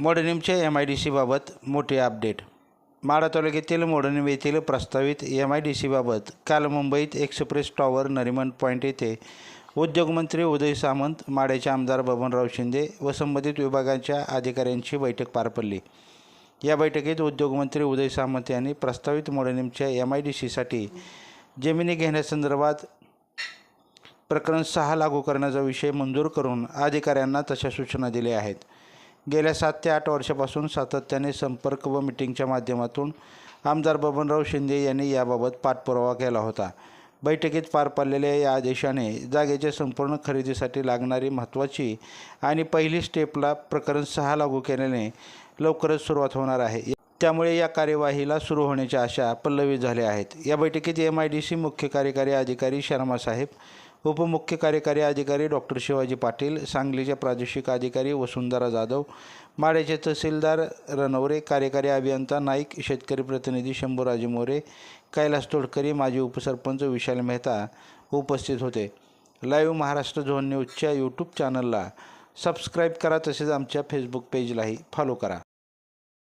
मोडनीमच्या M I D सीबाबत मोठी update. Madha तालुक्यातील मोडनीम येथील प्रस्तावित एम आय डी सीबाबत काल मुंबईत एक्सप्रेस टॉवर नरिमन पॉईंट येथे उद्योगमंत्री उदय सामंत माड्याचे आमदार बबनराव शिंदे व संबंधित विभागांच्या अधिकाऱ्यांची बैठक पार पडली. या बैठकीत उद्योगमंत्री उदय सामंत यांनी प्रस्तावित मोडनीमच्या एम आय डी सीसाठी जमिनी घेण्यासंदर्भात प्रकरण सहा लागू करण्याचा विषय मंजूर करून अधिकाऱ्यांना तशा सूचना दिल्या आहेत. गेल्या सात ते आठ वर्षापासून सातत्याने संपर्क व मिटिंगच्या माध्यमातून आमदार बबनराव शिंदे यांनी याबाबत पाठपुरावा केला होता. बैठकीत पार पडलेल्या या आदेशाने जागेच्या संपूर्ण खरेदीसाठी लागणारी महत्त्वाची आणि पहिली स्टेपला प्रकरण सहा लागू केल्याने लवकरच सुरुवात होणार आहे. त्यामुळे या कार्यवाहीला सुरू होण्याच्या आशा पल्लवी झाल्या आहेत. या बैठकीत एम आय डी सी मुख्य कार्यकारी अधिकारी शर्मा साहेब उपमुख्य कार्यकारी अधिकारी डॉक्टर शिवाजी पाटील सांगलीचे प्रादेशिक अधिकारी वसुंधरा जाधव माड्याचे तहसीलदार रणवरे कार्यकारी अभियंता नाईक शेतकरी प्रतिनिधी शंभूराजे मोरे कैलास तोडकरी माजी उपसरपंच विशाल मेहता उपस्थित होते. लाईव्ह महाराष्ट्र झोन न्यूजच्या यूट्यूब चॅनलला सबस्क्राईब करा तसेच आमच्या फेसबुक पेजलाही फॉलो करा.